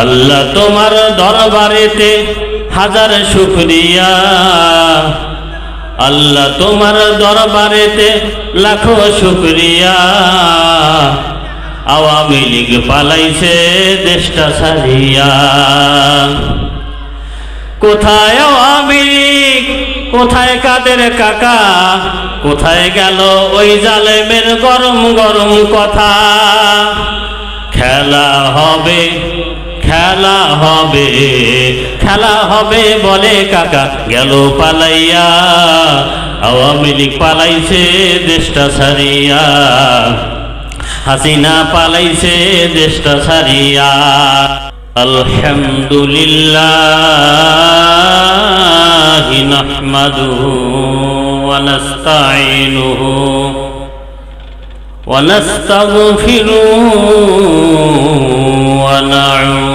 আল্লাহ তোমার দরবারেতে হাজার শুক্রিয়া। আল্লাহ তোমার দরবারেতে লাখো শুক্রিয়া। আওয়ামী লীগ পালাইছে দেশটা সারিয়া কোথায় আওয়ামী লীগ? কোথায় কাদের কাকা? কোথায় গেল ওই জালেমের গরম গরম কথা? খেলা হবে খেলা হবে খেলা হবে বলে কাকা গেল পালাইয়া আওয়ামী লীগ পালাইছে দেশটা সারিয়া হাসিনা পালাইছে দেশটা সারিয়া আলহামদুলিল্লাহ নাহমাদুহু ওয়া নাস্তাঈনুহু ونستغفره ونعوذ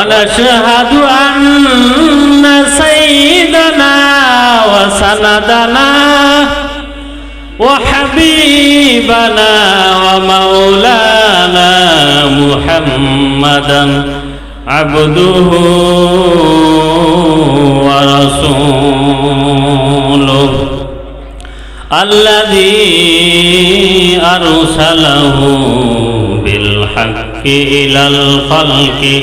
ونشهد أن سيدنا وسندنا وحبيبنا ومولانا محمدا عبده ورسوله الذي أرسله بالحق إلى الخلق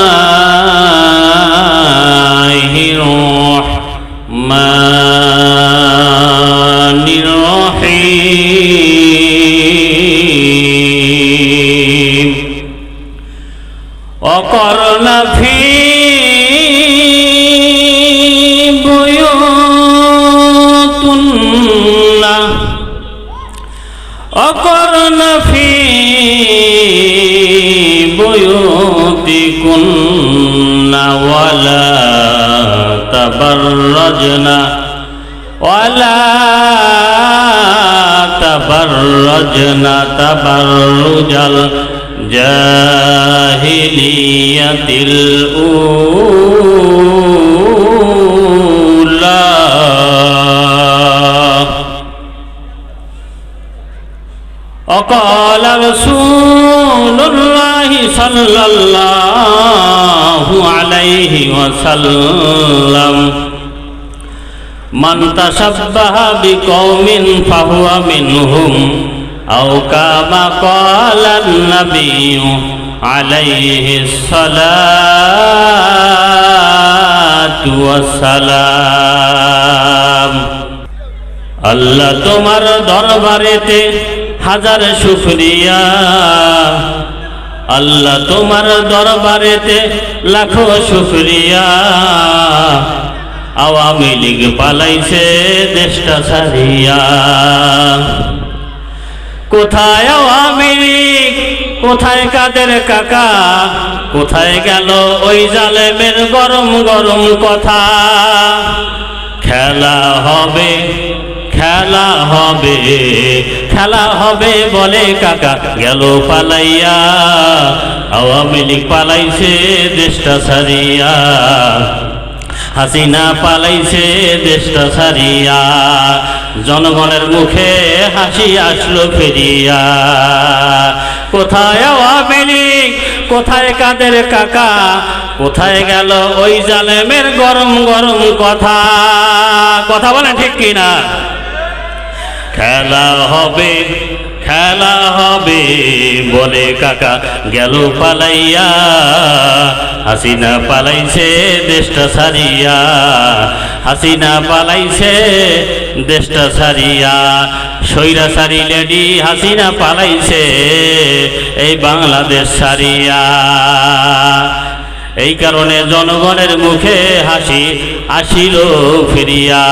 وقرن في بيوتنا وقرن في بيوتكن ولا تبرجن ولا تبرجن تبرج الجاهلية الأولى وقال رسول الله صلى الله عليه وسلم من تشبه بقوم فهو منهم أو كما قال النبي عليه الصلاة والسلام আল্লাহ তোমার দরবারেতে হাজার শুক্রিয়া আল্লাহ তোমার দরবারেতে লাখো শুক্রিয়া আওয়ামী লীগ পালাইছে দেশটা ছাড়িয়া কোথায় লীগ কোথায় কাদের কাকা? কোথায় গেল ওই জালেমের গরম গরম কথা? খেলা হবে খেলা হবে খেলা হবে বলে কাকা গেল পালাইয়া। আওয়ামী লীগ পালাইছে দেশটা ছাড়িয়া। হাসিনা পালাইছে দেশটা ছাড়িয়া। জনগণের মুখে হাসি আসলো ফিরিয়া। কোথায় আওয়ামী কোথায় কাদের কাকা? কোথায় গেল ওই জালেমের গরম গরম কথা? কথা বলেন ঠিক কিনা? খেলা হবে খেলা হবে বলে কাকা গেল পালাইয়া। হাসিনা পালাইছে দেশটা সারিয়া হাসিনা পালাইছে দেশটা সারিয়া সৈরা সারি লেডি হাসিনা পালাইছে, এই বাংলাদেশ সারিয়া এই কারণে জনগণের মুখে হাসি আসিল ফিরিয়া।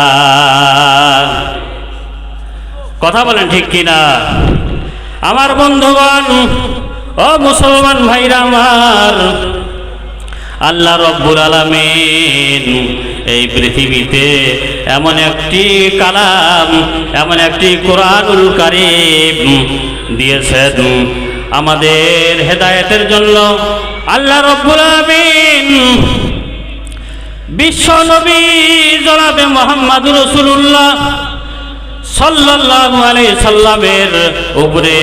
কথা বলেন ঠিক কিনা? আমার বন্ধুগণ, ও মুসলমান ভাইরা আমার, আল্লাহ রব্বুল আলামিন এই পৃথিবীতে এমন একটি কালাম, এমন একটি কোরআনুল কারিম দিয়েছেন আমাদের হেদায়েতের জন্য। আল্লাহ রব্বুল আলামিন বিশ্ব নবী জনাবে মোহাম্মদ রসুল্লাহ সাল্লাল্লাহু আলাইহি সাল্লামের উপরে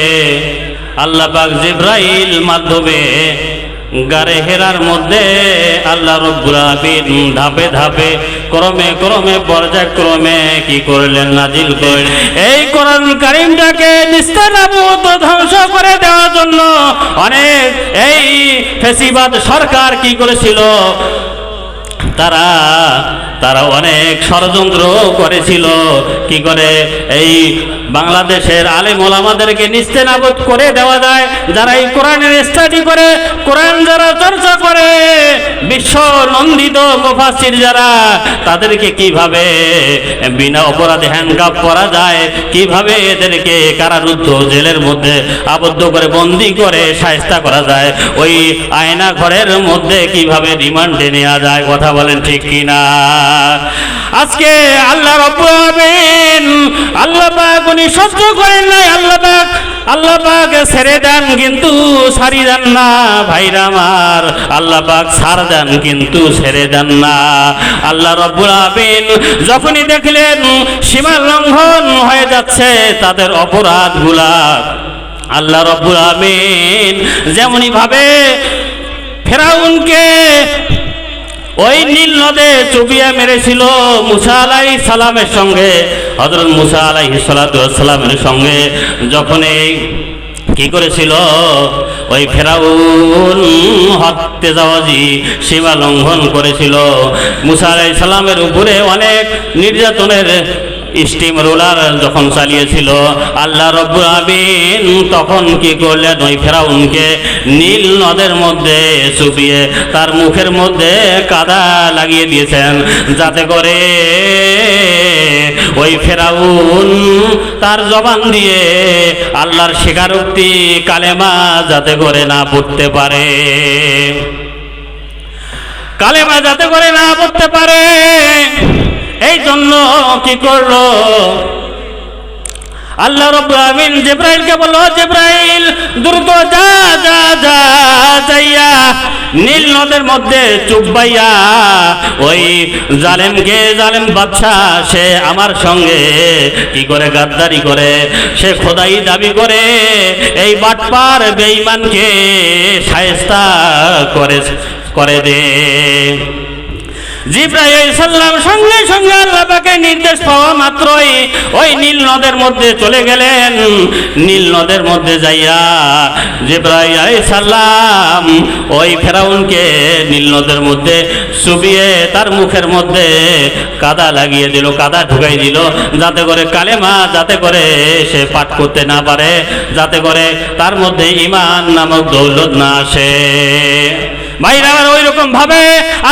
আল্লাহ পাক জিব্রাইল মাধ্যমে গারে হেরার মধ্যে আল্লাহ রব্বুল আলামিন ধাপে ধাপে, ক্রমে ক্রমে, পর্যায়ক্রমে কি করলেন নাজিল করলেন। এই কোরআন কারিমটাকে নিস্তানাবুদ ধ্বংস করে দেওয়ার জন্য অনেক এই ফেসিবাদ সরকার কি করেছিল? তারা তারা অনেক ষড়যন্ত্র করেছিল। কি করে? এই বাংলাদেশের আলেম ওলামাদেরকে নিস্তেনাবদ করে দেওয়া যায়। যারা এই কোরআনের স্টাডি করে, কোরআন যারা চর্চা করে বিশ্ব নন্দিত মুফাসির যারা, তাদেরকে কীভাবে বিনা অপরাধে হ্যান্ডকাপ করা যায়? কীভাবে এদেরকে কারারুদ্ধ জেলের মধ্যে আবদ্ধ করে, বন্দি করে সায়স্তা করা যায়? ওই আয়না ঘরের মধ্যে কীভাবে রিমান্ডে নেওয়া যায়? কথা বলেন ঠিক কিনা? আজকে আল্লাহ আলামিন আল্লাহ পাক উনি সহ্য করেন নাই, আল্লাহ পাক আল্লাহ পাক ছেড়ে দেন কিন্তু সারি দেন না, ভাইরা আমার, আল্লাহ পাক সার দেন কিন্তু ছেড়ে দেন না। আল্লাহ রব্বুল আলামিন যখনই দেখলেন সীমা লঙ্ঘন হয়ে যাচ্ছে তাদের অপরাধগুলা, আল্লাহ রব্বুল আলামিন যেমনই ভাবে ফেরাউনকে ওই নীল নদে চুবিয়া মেরেছিল মুসা আলাই সালামের সঙ্গে হজরত মুসা আলাই সালামের সঙ্গে। যখন এই কি করেছিল? ওই ফেরাউন হত্যে যাওয়াজি সীমা লঙ্ঘন করেছিল। মুসা আলাই সালামের উপরে অনেক নির্যাতনের স্টিম রোলার যখন চালিয়েছিল, আল্লাহ রব্বুল আমিন তখন কি করলেন? ওই ফেরাউনকে নীল নদের মধ্যে চুপিয়ে তার মুখের মধ্যে কাদা লাগিয়ে দিয়েছেন, যাতে করে ওই ফেরাউন তার জবান দিয়ে আল্লাহর স্বীকারোক্তি কালেমা যাতে করে না পড়তে পারে। কালেমা যাতে করে না পড়তে পারে। এই জন্য কি করল? আল্লাহ আমিন জিব্রাইলকে বলল, জিব্রাইল, দ্রুত যা যা যা, যাইয়া নীল নদের মধ্যে চুবাইয়া ওই জালেমকে, জালেম বাদশাহ, সে আমার সঙ্গে কি করে গাদ্দারি করে? সে খোদাই দাবি করে, এই বাটপার বেঈমানকে সায়স্তা করে করে দে। সাল্লাম সঙ্গে সঙ্গে আল্লাহ পাকে নির্দেশ পাওয়া মাত্রই ওই নীল নদের মধ্যে চলে গেলেন। নীল নদের মধ্যে যাইয়া জিব্রাইল সাল্লাম ওই ফেরাউনকে নীল নদের মধ্যে চুবিয়ে তার মুখের মধ্যে কাদা লাগিয়ে দিল, কাদা ঢুকাই দিল, যাতে করে কালেমা, যাতে করে সে পাঠ করতে না পারে, যাতে করে তার মধ্যে ইমান নামক দৌলত না আসে। ভাইরা আমার ওই রকম ভাবে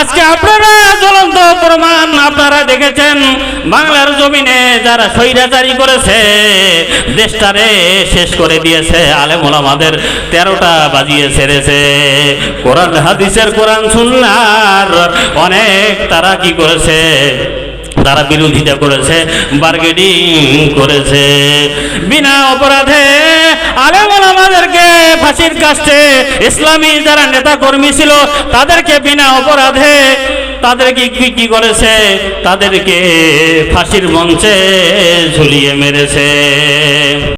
আজকে আপনারা জ্বলন্ত প্রমাণ আপনারা দেখেছেন, বাংলার জমিনে যারা স্বৈরাচারী করেছে, দেশটারে শেষ করে দিয়েছে, আলেমুল আমাদের তেরোটা বাজিয়ে ছেড়েছে। কোরআন, হাদিসের কোরআন, সুন্নার অনেক তারা কি করেছে? তারা বিরোধিতা করেছে বার্গেনিং করেছে। বিনা অপরাধে আলেমন আমাদেরকে ফাঁসির কাছে ইসলামী যারা নেতা কর্মী ছিল, তাদেরকে বিনা অপরাধে তাদেরকে কি কি করেছে? তাদেরকে ফাঁসির মঞ্চে ঝুলিয়ে মেরেছে।